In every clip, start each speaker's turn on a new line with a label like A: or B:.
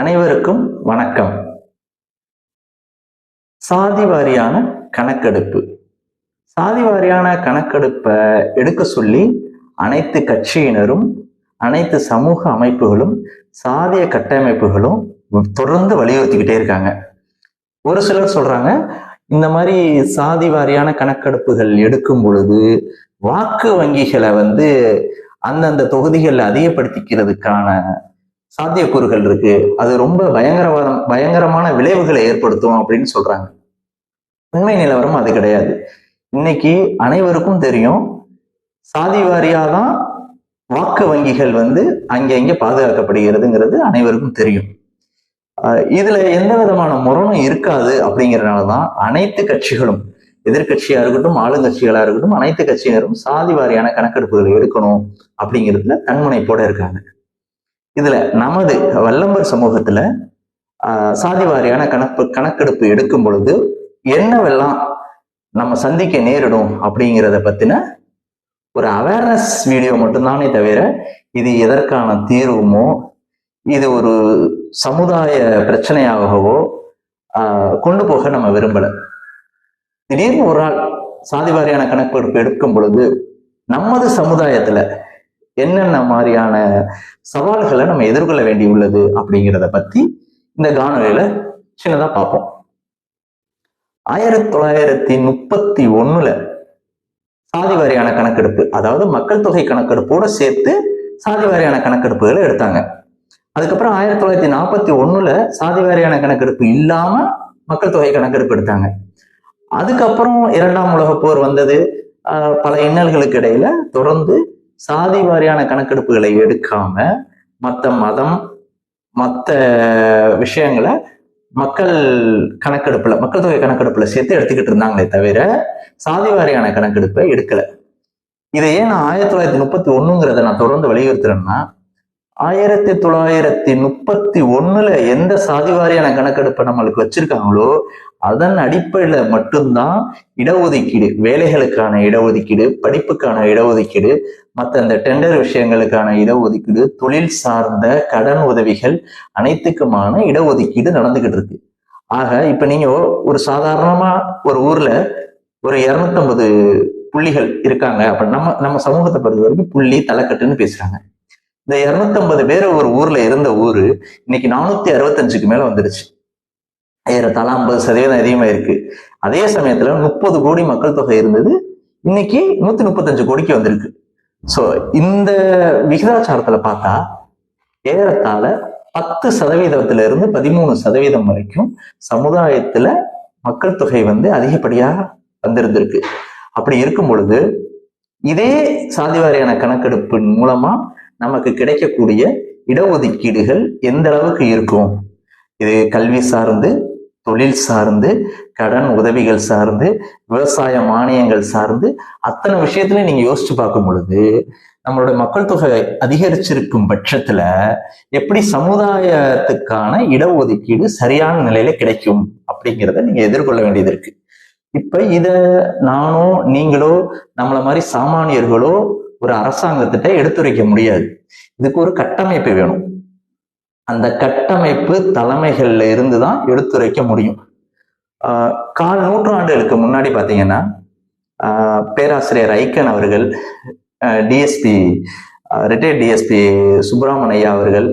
A: அனைவருக்கும் வணக்கம். சாதி வாரியான கணக்கெடுப்பு. சாதி வாரியான கணக்கெடுப்பை எடுக்க சொல்லி அனைத்து கட்சியினரும் அனைத்து சமூக அமைப்புகளும் சாதிய கட்டமைப்புகளும் தொடர்ந்து வலியுறுத்திக்கிட்டே இருக்காங்க. ஒரு சிலர் சொல்றாங்க இந்த மாதிரி சாதி வாரியான கணக்கெடுப்புகள் எடுக்கும் பொழுது வாக்கு வங்கிகளை வந்து அந்தந்த தொகுதிகளில் அதிகப்படுத்திக்கிறதுக்கான சாத்தியக்கூறுகள் இருக்கு. அது ரொம்ப பயங்கரவாதம் பயங்கரமான விளைவுகளை ஏற்படுத்தும் அப்படின்னு சொல்றாங்க. உண்மை நிலவரம் அது கிடையாது. இன்னைக்கு அனைவருக்கும் தெரியும் சாதி வாரியாதான் வாக்கு வங்கிகள் வந்து அங்கங்க பாதுகாக்கப்படுகிறதுங்கிறது அனைவருக்கும் தெரியும். ஆஹ் இதுல எந்த விதமான முரணும் இருக்காது அப்படிங்கறதுனாலதான் அனைத்து கட்சிகளும் எதிர்கட்சியா இருக்கட்டும் ஆளுங்கட்சிகளா இருக்கட்டும் அனைத்து கட்சியினரும் சாதி வாரியான கணக்கெடுப்புகள் எடுக்கணும் அப்படிங்கிறதுல தன்முனைப்போட இருக்காங்க. இதுல நமது வல்லம்பர் சமூகத்துல சாதி வாரியான கணக்கு கணக்கெடுப்பு எடுக்கும் பொழுது என்னவெல்லாம் நம்ம சந்திக்க நேரிடும் அப்படிங்கிறத பத்தின ஒரு அவேர்னஸ் வீடியோ மட்டும்தானே தவிர இது எதற்கான தீர்வுமோ இது ஒரு சமுதாய பிரச்சனையாகவோ கொண்டு போக நம்ம விரும்பல. திடீர்னு ஒரு நாள் சாதி வாரியான கணக்கெடுப்பு எடுக்கும் பொழுது நமது சமுதாயத்துல என்னென்ன மாதிரியான சவால்களை நம்ம எதிர்கொள்ள வேண்டி உள்ளது அப்படிங்கிறத பத்தி இந்த காணொலியில சின்னதா பார்ப்போம். ஆயிரத்தி தொள்ளாயிரத்தி முப்பத்தி ஒண்ணுல சாதி வாரியான கணக்கெடுப்பு அதாவது மக்கள் தொகை கணக்கெடுப்போட சேர்த்து சாதி வாரியான கணக்கெடுப்புகளை எடுத்தாங்க. அதுக்கப்புறம் ஆயிரத்தி தொள்ளாயிரத்தி நாற்பத்தி ஒண்ணுல சாதி வாரியான கணக்கெடுப்பு இல்லாம மக்கள் தொகை கணக்கெடுப்பு எடுத்தாங்க. அதுக்கப்புறம் இரண்டாம் உலக போர் வந்தது. ஆஹ் பல இன்னல்களுக்கு இடையில தொடர்ந்து சாதி வாரியான கணக்கெடுப்புகளை எடுக்காம மத்த மதம் மத்த விஷயங்களை மக்கள் கணக்கெடுப்புல மக்கள் தொகை கணக்கெடுப்புல சேர்த்து எடுத்துக்கிட்டு இருந்தாங்களே தவிர சாதி வாரியான கணக்கெடுப்பை எடுக்கல. இதை ஏன் நான் ஆயிரத்தி தொள்ளாயிரத்தி முப்பத்தி ஒண்ணுங்கிறத நான் தொடர்ந்து வலியுறுத்துறேன்னா ஆயிரத்தி தொள்ளாயிரத்தி முப்பத்தி ஒண்ணுல எந்த சாதி வாரியான கணக்கெடுப்பை நம்மளுக்கு வச்சிருக்காங்களோ அதன் அடிப்படையில மட்டும்தான் இடஒதுக்கீடு வேலைகளுக்கான இடஒதுக்கீடு படிப்புக்கான இடஒதுக்கீடு மற்ற இந்த டெண்டர் விஷயங்களுக்கான இடஒதுக்கீடு தொழில் சார்ந்த கடன் உதவிகள் அனைத்துக்குமான இடஒதுக்கீடு நடந்துகிட்டு இருக்கு. ஆக இப்ப நீங்க ஒரு சாதாரணமா ஒரு ஊர்ல ஒரு இருநூத்தம்பது புள்ளிகள் இருக்காங்க. அப்ப நம்ம நம்ம சமூகத்தை பொறுத்த வரைக்கும் புள்ளி தலைக்கட்டுன்னு பேசுறாங்க. இந்த இருநூத்தம்பது பேர் ஒரு ஊர்ல இருந்த ஊரு இன்னைக்கு நானூத்தி அறுபத்தஞ்சுக்கு மேல வந்துருச்சு. ஏறத்தாழ ஐம்பது சதவீதம் அதிகமா இருக்கு அதே சமயத்துல முப்பது கோடி மக்கள் தொகை இருந்தது. இன்னைக்கு நூத்தி முப்பத்தஞ்சு கோடிக்கு வந்திருக்கு. சோ இந்த விகிதாச்சாரத்துல பார்த்தா ஏறத்தாழ பத்து சதவீதத்துல இருந்து பதிமூணு சதவீதம் வரைக்கும் சமுதாயத்துல மக்கள் தொகை வந்து அதிகப்படியாக வந்திருந்திருக்கு. அப்படி இருக்கும் பொழுது இதே சாதிவாரியான கணக்கெடுப்பின் மூலமா நமக்கு கிடைக்கக்கூடிய இடஒதுக்கீடுகள் எந்த அளவுக்கு இருக்கும்? இது கல்வி சார்ந்து தொழில் சார்ந்து கடன் உதவிகள் சார்ந்து விவசாய மானியங்கள் சார்ந்து அத்தனை விஷயத்துல நீங்க யோசிச்சு பார்க்கும் பொழுது நம்மளோட மக்கள் தொகை அதிகரிச்சிருக்கும் பட்சத்துல எப்படி சமுதாயத்துக்கான இடஒதுக்கீடு சரியான நிலையில கிடைக்கும் அப்படிங்கிறத நீங்க எதிர்கொள்ள வேண்டியது இருக்கு. இப்ப இத நானோ நீங்களோ நம்மள மாதிரி சாமானியர்களோ ஒரு அரசாங்கத்திட்ட எடுத்துரைக்க முடியாது. இதுக்கு ஒரு கட்டமைப்பு வேணும். அந்த கட்டமைப்பு தலைமைகள்ல இருந்து தான் எடுத்துரைக்க முடியும். கால் நூற்றாண்டுகளுக்கு முன்னாடி பார்த்தீங்கன்னா பேராசிரியர் ஐக்கன் அவர்கள் டிஎஸ்பி ரிட்டையர்ட் டிஎஸ்பி சுப்பிரமணியா அவர்கள்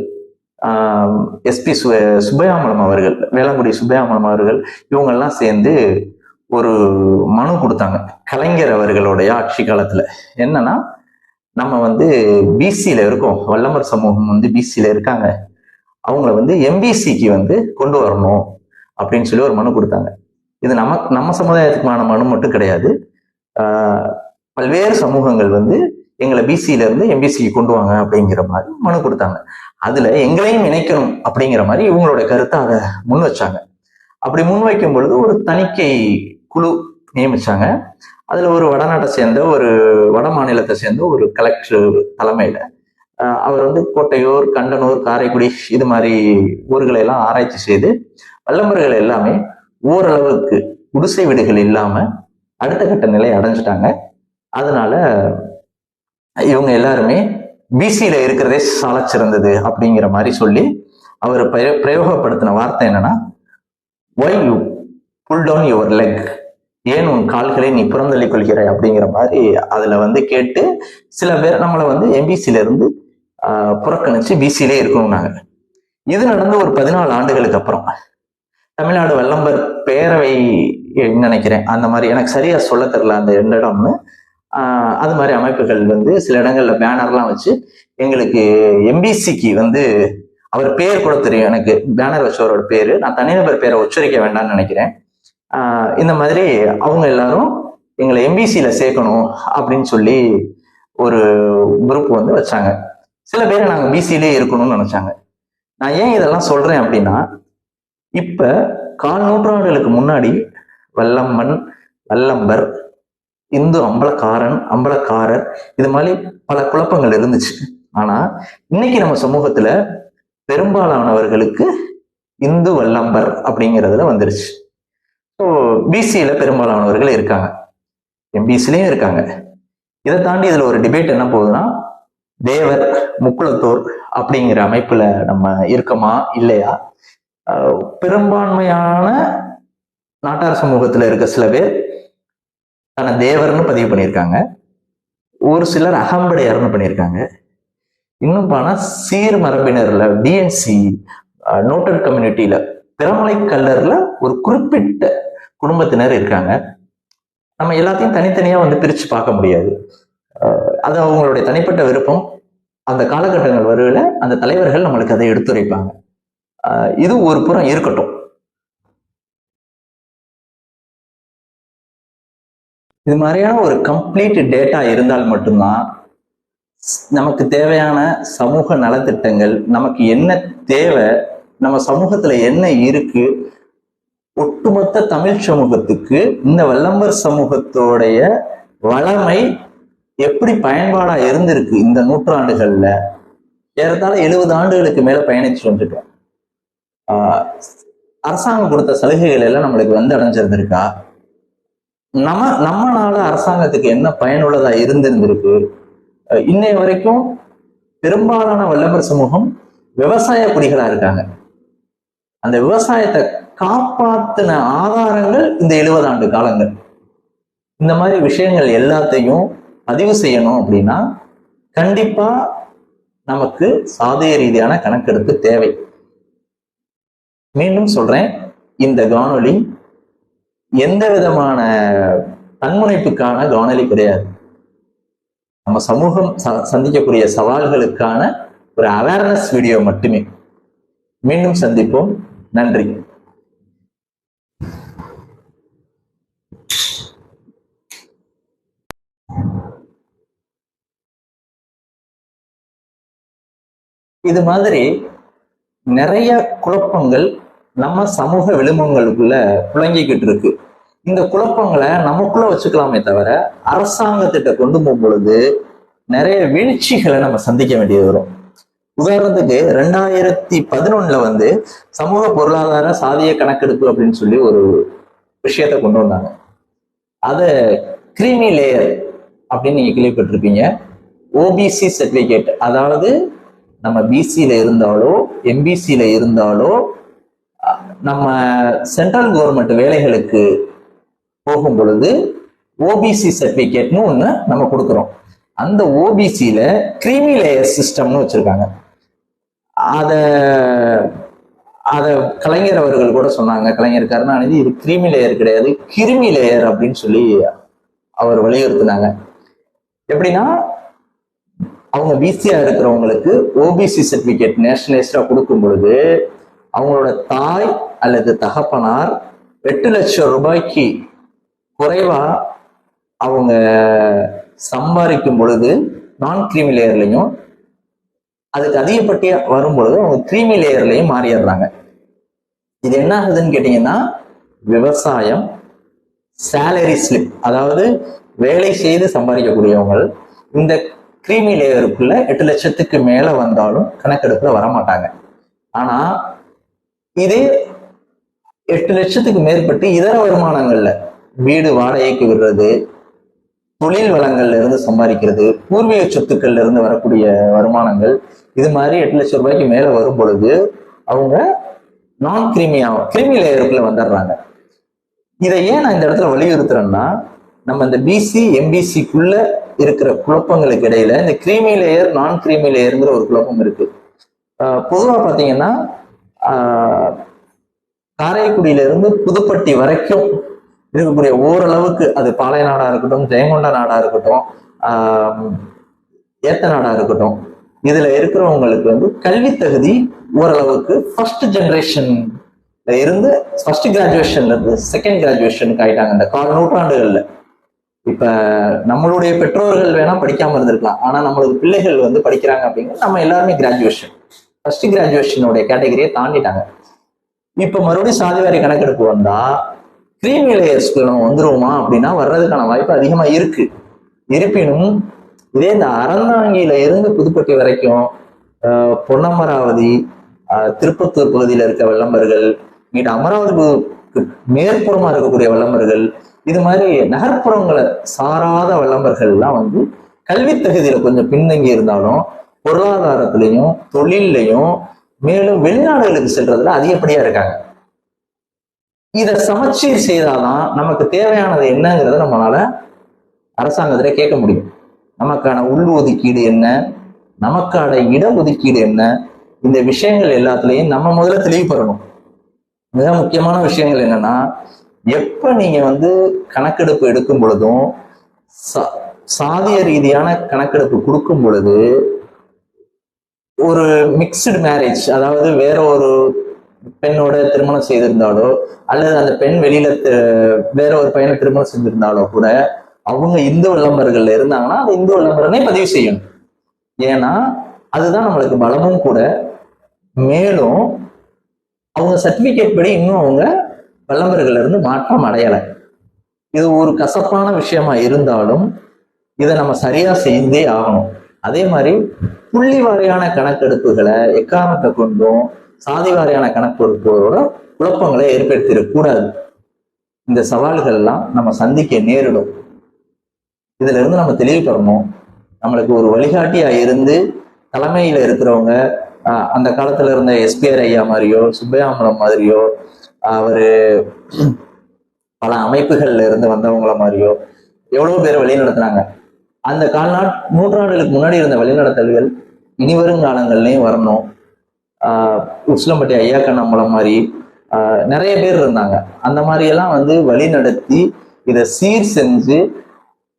A: எஸ்பி சு சுபயாமலம் அவர்கள் வேளாங்குடி சுப்பையாமலம் அவர்கள் இவங்கெல்லாம் சேர்ந்து ஒரு மனு கொடுத்தாங்க. கலைஞர் அவர்களுடைய ஆட்சி காலத்துல. என்னன்னா நம்ம வந்து பிசியில இருக்கோம். வல்லமர் சமூகம் வந்து பிசியில இருக்காங்க. அவங்கள வந்து எம்பிசிக்கு வந்து கொண்டு வரணும் அப்படின்னு சொல்லி ஒரு மனு கொடுத்தாங்க. இது நம்ம நம்ம சமுதாயத்துக்குமான மனு மட்டும் கிடையாது. பல்வேறு சமூகங்கள் வந்து எங்களை பிசியில இருந்து எம்பிசிக்கு கொண்டு வாங்க அப்படிங்கிற மாதிரி மனு கொடுத்தாங்க. அதுல எங்களையும் இணைக்கணும் அப்படிங்கிற மாதிரி இவங்களோட கருத்தை அதை முன் வச்சாங்க. அப்படி முன் வைக்கும் பொழுது ஒரு தணிக்கை குழு நியமிச்சாங்க. அதுல ஒரு வடநாட்டை சேர்ந்த ஒரு வட மாநிலத்தை சேர்ந்த ஒரு கலெக்டர் தலைமையில அவர் வந்து கோட்டையூர் கண்டனூர் காரைக்குடி இது மாதிரி ஊர்களை எல்லாம் ஆராய்ச்சி செய்து வல்லம்பர்கள் எல்லாமே ஓரளவுக்கு குடிசை வீடுகள் இல்லாம அடுத்த கட்ட நிலை அடைஞ்சிட்டாங்க. அதனால இவங்க எல்லாருமே பிசியில இருக்கிறதே சால சிறந்தது அப்படிங்கிற மாதிரி சொல்லி அவர் பிரயோகப்படுத்தின வார்த்தை என்னன்னா why you pull down your leg ஏன் உன் கால்களை நீ புறந்தள்ளிக் கொள்கிறாய்? அப்படிங்கிற மாதிரி அதுல வந்து கேட்டு சில பேர் நம்மளை வந்து எம்பிசில இருந்து புறக்கணிச்சு பிசிலே இருக்கணும்னாங்க இது நடந்து ஒரு பதினாலு ஆண்டுகளுக்கு அப்புறம். தமிழ்நாடு வெள்ளம்பர் பேரவை நினைக்கிறேன். அந்த மாதிரி எனக்கு சரியா சொல்ல தெரில அந்த எந்த இடம்னு. அது மாதிரி அமைப்புகள் வந்து சில இடங்கள்ல பேனர்லாம் வச்சு எங்களுக்கு எம்பிசிக்கு வந்து அவர் பேர் கூட தெரியும். எனக்கு பேனர் வச்சவரோட பேர். நான் தனிநபர் பேரை உச்சரிக்க வேண்டாம்னு நினைக்கிறேன். இந்த மாதிரி அவங்க எல்லாரும் எங்களை எம்பிசியில சேர்க்கணும் அப்படின்னு சொல்லி ஒரு குரூப் வந்து வச்சாங்க. சில பேர் நாங்க பிசிலே இருக்கணும்னு நினைச்சாங்க. நான் ஏன் இதெல்லாம் சொல்றேன் அப்படின்னா இப்ப கால் நூற்றாண்டுகளுக்கு முன்னாடி வல்லம்மன் வல்லம்பர் இந்து அம்பலக்காரன் அம்பலக்காரர் இது மாதிரி பல குழப்பங்கள் இருந்துச்சு. ஆனா இன்னைக்கு நம்ம சமூகத்துல பெரும்பாலானவர்களுக்கு இந்து வல்லம்பர் அப்படிங்கிறதுல வந்துருச்சு. ஸோ பிசியில பெரும்பாலானவர்கள் இருக்காங்க. எம்பிசிலையும் இருக்காங்க. இதை தாண்டி இதுல ஒரு டிபேட் என்ன போகுதுன்னா தேவர் முக்குளத்தோர் அப்படிங்கிற அமைப்புல நம்ம இருக்கமா? இல்லையா? ஆஹ் பெரும்பான்மையான நாட்டார் சமூகத்துல இருக்க சில பேர் தன்னை தேவர்னு பதிவு பண்ணியிருக்காங்க. ஒரு சிலர் அகம்படையார்னு பண்ணியிருக்காங்க. இன்னும் போனா சீர் மரபினர்ல டிஎன்சி நோட்டட் கம்யூனிட்டியில திறமலை கல்லர்ல ஒரு குறிப்பிட்ட குடும்பத்தினர் இருக்காங்க. நம்ம எல்லாத்தையும் தனித்தனியா வந்து பிரிச்சு பார்க்க முடியாது. அது அவங்களுடைய தனிப்பட்ட விருப்பம். அந்த காலகட்டங்கள் வருவில அந்த தலைவர்கள் நம்மளுக்கு அதை எடுத்துரைப்பாங்க. அஹ் இது ஒரு புறம் இருக்கட்டும். இது மாதிரியான ஒரு கம்ப்ளீட் டேட்டா இருந்தால் மட்டும்தான் நமக்கு தேவையான சமூக நலத்திட்டங்கள் நமக்கு என்ன தேவை நம்ம சமூகத்துல என்ன இருக்கு ஒட்டுமொத்த தமிழ் சமூகத்துக்கு இந்த வல்லம்பர் சமூகத்தோடைய வளமை எப்படி பயன்பாடா இருந்திருக்கு இந்த நூற்றாண்டுகள்ல? ஏறத்தாழ எழுபது ஆண்டுகளுக்கு மேல பயணிச்சு வந்துட்டோம். ஆஹ் அரசாங்கம் கொடுத்த சலுகைகள் எல்லாம் நம்மளுக்கு வந்து அடைஞ்சிருந்திருக்கா நம்ம நம்மளால அரசாங்கத்துக்கு என்ன பயனுள்ளதா இருந்திருந்திருக்கு? இன்னைய வரைக்கும் பெரும்பாலான வல்லவர் சமூகம் விவசாய குடிகளா இருக்காங்க. அந்த விவசாயத்தை காப்பாத்தின ஆதாரங்கள் இந்த எழுபது ஆண்டு காலங்கள். இந்த மாதிரி விஷயங்கள் எல்லாத்தையும் பதிவு செய்யணும் அப்படின்னா கண்டிப்பா நமக்கு சாதிய ரீதியான கணக்கெடுப்பு தேவை. மீண்டும் சொல்றேன் இந்த காணொலி எந்த விதமான தன்முனைப்புக்கான காணொலி கிடையாது. நம்ம சமூகம் ச- சந்திக்கக்கூடிய சவால்களுக்கான ஒரு அவேர்னஸ் வீடியோ மட்டுமே. மீண்டும் சந்திப்போம். நன்றி. இது மாதிரி நிறைய குழப்பங்கள் நம்ம சமூக விளிம்பங்களுக்குள்ள புழங்கிக்கிட்டு இருக்கு. இந்த குழப்பங்களை நமக்குள்ள வச்சுக்கலாமே தவிர அரசாங்கத்திட்ட கொண்டு போகும்பொழுது நிறைய வீழ்ச்சிகளை நம்ம சந்திக்க வேண்டியது வரும். உதாரணத்துக்கு ரெண்டாயிரத்தி பதினொன்னுல வந்து சமூக பொருளாதார சாதிய கணக்கெடுப்பு அப்படின்னு சொல்லி ஒரு விஷயத்தை கொண்டு வந்தாங்க. அதை கிரீமி லேயர் அப்படின்னு நீங்க கேள்விப்பட்டிருப்பீங்க. ஓபிசி சர்டிபிகேட் அதாவது நம்ம பிசியில இருந்தாலோ எம்பிசியில இருந்தாலோ நம்ம சென்ட்ரல் கவர்மெண்ட் வேலைகளுக்கு போகும் பொழுது ஓபிசி சர்டிபிகேட்னு ஒன்று நம்ம கொடுக்குறோம். அந்த ஓபிசியில கிரீமி லேயர் சிஸ்டம்னு வச்சிருக்காங்க. அத அத கலைஞர் அவர்கள் கூட சொன்னாங்க. கலைஞர் கருணாநிதி இது கிரீமி லேயர் கிடையாது கிருமி லேயர் அப்படின்னு சொல்லி அவர் வலியுறுத்தினாங்க. எப்படின்னா அவங்க பிசியா இருக்கிறவங்களுக்கு ஓபிசி சர்டிபிகேட் நேஷனலைஸ்டா கொடுக்கும் பொழுது அவங்களோட தாய் அல்லது தகப்பனார் எட்டு லட்சம் ரூபாய்க்கு குறைவா அவங்க சம்பாதிக்கும் பொழுது நான் கிரீமி லேயர்லையும் அதுக்கு அதிகப்பட்டியா வரும் பொழுது அவங்க கிரீமி லேயர்லையும் மாறிடுறாங்க. இது என்ன ஆகுதுன்னு கேட்டீங்கன்னா விவசாயம் சேலரி ஸ்லிப் அதாவது வேலை செய்து சம்பாதிக்கக்கூடியவங்க இந்த கிரீமி லேயருக்குள்ள எட்டு லட்சத்துக்கு மேல வந்தாலும் கணக்கெடுப்புல வரமாட்டாங்க. ஆனா இது எட்டு லட்சத்துக்கு மேற்பட்டு இதர வருமானங்கள்ல வீடு வாடகைக்கு விடுறது தொழில் வளங்கள்ல இருந்து சம்பாதிக்கிறது பூர்வீக சொத்துக்கள்ல இருந்து வரக்கூடிய வருமானங்கள் இது மாதிரி எட்டு லட்சம் ரூபாய்க்கு மேல வரும் பொழுது அவங்க நான் கிரிமியா கிரிமி லேயருக்குள்ள வந்துடுறாங்க. இதை ஏன் நான் இந்த இடத்துல வலியுறுத்துறேன்னா நம்ம இந்த பிசி எம்பிசிக்குள்ள இருக்கிற குழப்பங்களுக்கு இடையில இந்த கிரீமி லேயர் நான் கிரீமி லேயருங்கிற ஒரு குழப்பம் இருக்கு. பொதுவாக பார்த்தீங்கன்னா காரைக்குடியிலிருந்து காரைக்குடியில இருந்து புதுப்பட்டி வரைக்கும் இருக்கக்கூடிய ஓரளவுக்கு அது பாளைய நாடா இருக்கட்டும் ஜெயங்கொண்ட நாடா இருக்கட்டும் ஏத்த நாடா இருக்கட்டும் இதுல இருக்கிறவங்களுக்கு வந்து கல்வி தகுதி ஓரளவுக்கு ஃபர்ஸ்ட் ஜெனரேஷன்ல இருந்து ஃபர்ஸ்ட் கிராஜுவேஷன்ல இருந்து செகண்ட் கிராஜுவேஷனுக்கு ஆயிட்டாங்க. இந்த கால நூற்றாண்டுகள்ல. இப்ப நம்மளுடைய பெற்றோர்கள் வேணா படிக்காம இருந்திருக்கலாம். ஆனா நம்மளுக்கு பிள்ளைகள் வந்து படிக்கிறாங்க அப்படிங்கிறது நம்ம எல்லாருமே கிராஜுவேஷன் ஃபர்ஸ்ட் கிராஜுவேஷனுடைய கேட்டகரியை தாண்டிட்டாங்க. இப்ப மறுபடியும் சாதிவாரி கணக்கெடுப்பு வந்தா கிரீமி லேயர்ஸ்க்கு நம்ம வந்துருவோமா அப்படின்னா வர்றதுக்கான வாய்ப்பு அதிகமா இருக்கு. இருப்பினும் இதே இந்த அறந்தாங்கியில இருந்து புதுப்பட்டி வரைக்கும் ஆஹ் பொன்னமராவதி திருப்பத்தூர் பகுதியில இருக்க வெள்ளம்பர்கள் இங்கிட்ட அமராவதிக்கு மேற்புறமா இருக்கக்கூடிய வெள்ளம்பர்கள் இது மாதிரி நகர்ப்புறங்களை சாராத வெள்ளம்பர்கள்லாம் வந்து கல்வி தகுதியில கொஞ்சம் பின்தங்கி இருந்தாலும் பொருளாதாரத்திலையும் தொழில்லையும் மேலும் வெளிநாடுகளுக்கு செல்றதுல அதிகப்படியா இருக்காங்க. இதை சமச்சீர் செய்தாதான் நமக்கு தேவையானது என்னங்கிறத நம்மளால அரசாங்கத்துல கேட்க முடியும். நமக்கான உள் ஒதுக்கீடு என்ன? நமக்கான இட ஒதுக்கீடு என்ன? இந்த விஷயங்கள் எல்லாத்துலேயும் நம்ம முதல்ல தெளிவு பெறணும் மிக முக்கியமான விஷயங்கள் என்னன்னா எப்ப நீங்க வந்து கணக்கெடுப்பு எடுக்கும் பொழுதும் சா- சாதிய ரீதியான கணக்கெடுப்பு கொடுக்கும் பொழுது ஒரு மிக்ஸ்டு மேரேஜ் அதாவது வேற ஒரு பெண்ணோட திருமணம் செய்திருந்தாலோ அல்லது அந்த பெண் வெளியில வேற ஒரு பையனை திருமணம் செஞ்சிருந்தாலோ கூட அவங்க இந்து விளம்பரங்கள்ல இருந்தாங்கன்னா அந்த இந்து விளம்பரனை பதிவு செய்யணும். ஏன்னா அதுதான் நம்மளுக்கு பலமும் கூட. மேலும் அவங்க சர்டிபிகேட் படி இன்னும் அவங்க விளம்பரங்கள்ல இருந்து மாற்றம் அடையலை. இது ஒரு கசப்பான விஷயமா இருந்தாலும் இதை நம்ம சரியா செய்தே ஆகணும். அதே மாதிரி புள்ளி வாரியான கணக்கெடுப்புகளை எக்காரணத்தை கொண்டும் சாதி வாரியான கணக்கெடுப்புகளோட குழப்பங்களை ஏற்படுத்திடக்கூடாது. இந்த சவால்கள் எல்லாம் நம்ம சந்திக்க நேரிடும். இதுல இருந்து நம்ம தெளிவு பெறணும் நம்மளுக்கு ஒரு வழிகாட்டியா இருந்து தலைமையில இருக்கிறவங்க ஆஹ், அந்த காலத்துல இருந்த எஸ்பிஆர் ஐயா மாதிரியோ சுப்பையாமலம் மாதிரியோ அவரு பல அமைப்புகள்ல இருந்து வந்தவங்கள மாதிரியோ எவ்வளவு பேர் வழி நடத்துனாங்க அந்த கால்நாட் நூற்றாண்டுகளுக்கு முன்னாடி இருந்த வழிநடத்தல்கள் இனி வரும் காலங்கள்லயும் வரணும். ஆஹ் உசிலம்பட்டி ஐயா கண்ணம்பலம் மாதிரி ஆஹ் நிறைய பேர் இருந்தாங்க. அந்த மாதிரி எல்லாம் வந்து வழிநடத்தி இதை சீர் செஞ்சு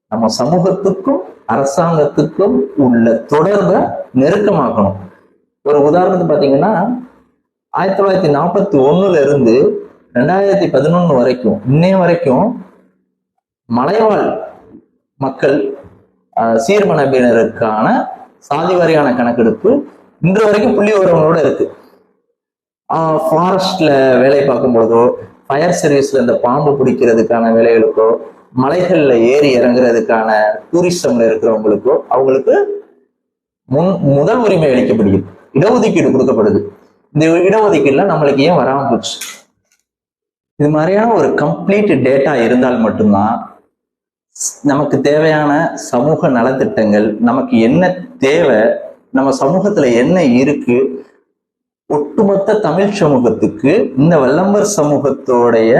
A: நம்ம சமூகத்துக்கும் அரசாங்கத்துக்கும் உள்ள தொடர்பை நெருக்கமாக்கணும். ஒரு உதாரணத்துக்கு பாத்தீங்கன்னா ஆயிரத்தி தொள்ளாயிரத்தி நாற்பத்தி ஒண்ணுல இருந்து ரெண்டாயிரத்தி பதினொன்னு வரைக்கும் இன்னைய வரைக்கும் மலைவாழ் மக்கள் ஆஹ், சீர்மரபினருக்கான சாதி வாரியான கணக்கெடுப்பு இன்று வரைக்கும் புள்ளி விவரங்களோட இருக்கு. ஃபாரஸ்ட்ல வேலை பார்க்கும் பொழுதோ ஃபயர் சர்வீஸ்ல இந்த பாம்பு பிடிக்கிறதுக்கான வேலைகளுக்கோ மலைகள்ல ஏறி இறங்குறதுக்கான டூரிசம்ல இருக்கிறவங்களுக்கோ அவங்களுக்கு முன் முதல் உரிமை அளிக்கப்படுகிறது. இடஒதுக்கீடு கொடுக்கப்படுது. இந்த இடஒதுக்கீடுல நம்மளுக்கு ஏன் வராமல் போச்சு? இது மாதிரியான ஒரு கம்ப்ளீட் டேட்டா இருந்தால் மட்டும்தான் நமக்கு தேவையான சமூக நலத்திட்டங்கள் நமக்கு என்ன தேவை நம்ம சமூகத்துல என்ன இருக்கு ஒட்டுமொத்த தமிழ் சமூகத்துக்கு இந்த வல்லம்பர் சமூகத்தோடைய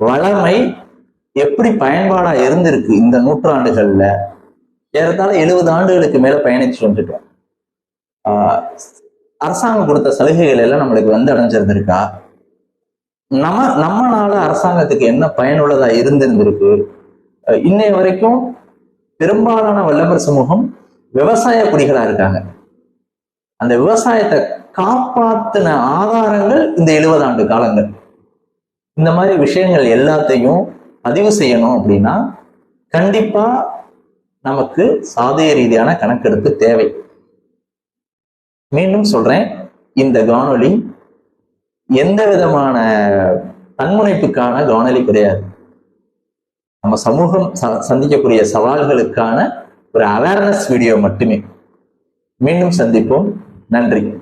A: வளமை எப்படி பயன்பாடா இருந்திருக்கு இந்த நூற்றாண்டுகள்ல? ஏறத்தாழ எழுபது ஆண்டுகளுக்கு மேல பயணிச்சு வந்துட்டோம். ஆஹ் அரசாங்கம் கொடுத்த சலுகைகள் எல்லாம் நம்மளுக்கு வந்து அடைஞ்சிருந்திருக்கா? நம்ம நம்மனால அரசாங்கத்துக்கு என்ன பயனுள்ளதா இருந்திருந்திருக்கு? இன்னைய வரைக்கும் பெரும்பாலான வல்லவர் சமூகம் விவசாய குடிகளா இருக்காங்க. அந்த விவசாயத்தை காப்பாத்தின ஆதாரங்கள் இந்த எழுபது ஆண்டு காலங்கள். இந்த மாதிரி விஷயங்கள் எல்லாத்தையும் பதிவு செய்யணும் அப்படின்னா கண்டிப்பா நமக்கு சாதிய ரீதியான கணக்கெடுப்பு தேவை. மீண்டும் சொல்றேன் இந்த காணொலி எந்த விதமான தன்முனைப்புக்கான காணொலி கிடையாது. நம்ம சமூகம் ச- சந்திக்கக்கூடிய சவால்களுக்கான ஒரு அவேர்னஸ் வீடியோ மட்டுமே. மீண்டும் சந்திப்போம். நன்றி.